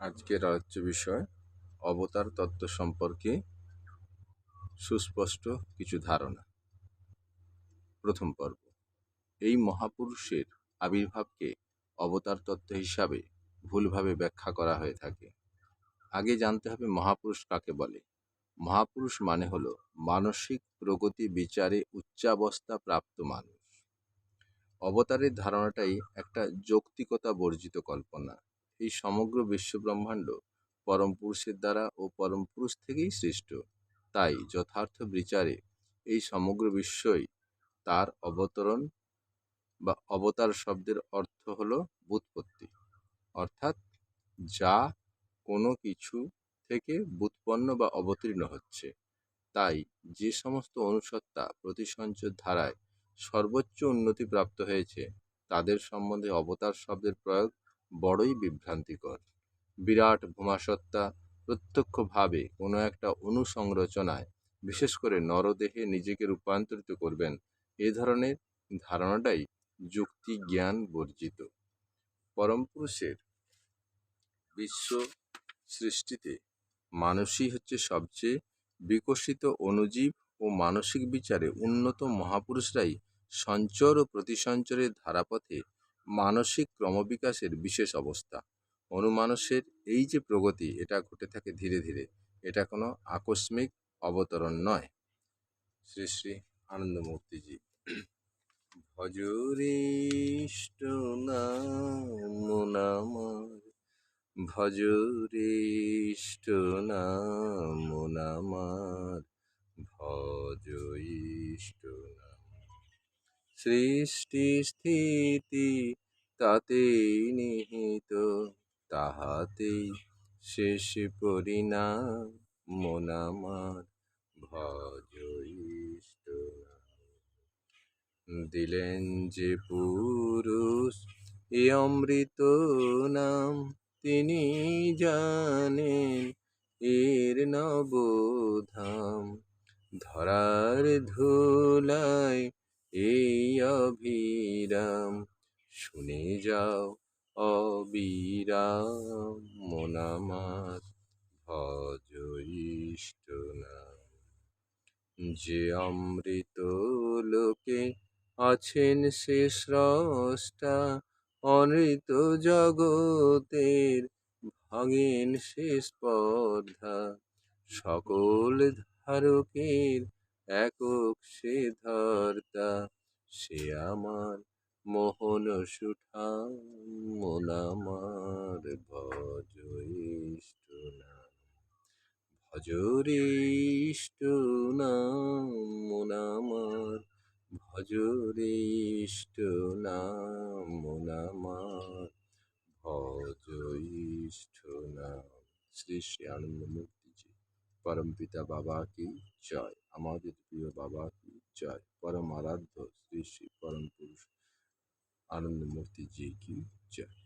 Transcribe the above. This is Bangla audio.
আজকের আলোচ্য বিষয়, অবতার তত্ত্ব সম্পর্কে সুস্পষ্ট কিছু ধারণা। প্রথম পর্ব। এই মহাপুরুষের আবির্ভাবকে অবতার তত্ত্ব হিসাবে ভুলভাবে ব্যাখ্যা করা হয়ে থাকে। আগে জানতে হবে মহাপুরুষ কাকে বলে। মহাপুরুষ মানে হলো মানসিক প্রগতি বিচারে উচ্চাবস্থা প্রাপ্ত মানুষ। অবতারের ধারণাটাই একটা যৌক্তিকতা বর্জিত কল্পনা। এই সমগ্র বিশ্বব্রহ্মাণ্ড পরম পুরুষের দ্বারা ও পরম পুরুষ থেকেই সৃষ্ট। তাই যথার্থ বিচারে এই সমগ্র বিশ্বই তার অবতরণ বা অবতার শব্দের অর্থ হল বুৎপত্তি। অর্থাৎ যা কোনো কিছু থেকে বুৎপন্ন বা অবতীর্ণ হচ্ছে। তাই যে সমস্ত অনুসত্তা প্রতিসঞ্চর ধারায় সর্বোচ্চ উন্নতি প্রাপ্ত হয়েছে, তাদের সম্বন্ধে অবতার শব্দের প্রয়োগ বড়ই বিভ্রান্তিকর। বিরাট ভূমাসত্তা প্রত্যক্ষভাবে কোনো একটা অনুসংরচনায়, বিশেষ করে নরদেহে নিজেকে রূপান্তরিত করবেন, এ ধরনের ধারণাটাই যুক্তি জ্ঞান বর্জিত পরমপুরুষের বিশ্ব সৃষ্টিতে মানুষই হচ্ছে সবচেয়ে বিকশিত অনুজীব ও মানসিক বিচারে উন্নত মহাপুরুষরাই সঞ্চর ও প্রতিসঞ্চরের ধারাপথে মানসিক ক্রমবিকাশের বিশেষ অবস্থা। অনুমানসের এই যে প্রগতি, এটা ঘটে থাকে ধীরে ধীরে। এটা কোনো আকস্মিক অবতরণ নয়। শ্রী শ্রী আনন্দমূর্তিজি। ভজরিষ্ট নাম ভজরিষ্ট নাম ইষ্ট সৃষ্টি স্থিতি তাতে নিহিত তাহাতেই শেষ পরিণাম। মনামার ভজ দিলেন যে পুরুষ, এ অমৃত নাম তিনি জানেন, এর নবধাম। ধরার ধুলায় এই অভিরাম, শুনে যাও অবিরাম মনামার ভজ ইষ্ট নাম। যে অমৃত লোকে আছেন সে স্রষ্টা অনৃত জগতের ভাঙেন সে স্পর্ধা। সকল ধারকের একক সে ধর্তা সে আমার মোহন সুঠা মন আমার ভজ ইষ্ট নাম। ভজরে ইষ্ট নাম, মন আমার ভজরে নাম, মন আমার ভজ নাম। শ্রী শ্রী আনন্দ পরম পিতা বাবা কি জয় আমাদের প্রিয় বাবা কি জয় পরম আরাধ্য শ্রী শ্রী পরম পুরুষ আনন্দমূর্তি জি কি জয়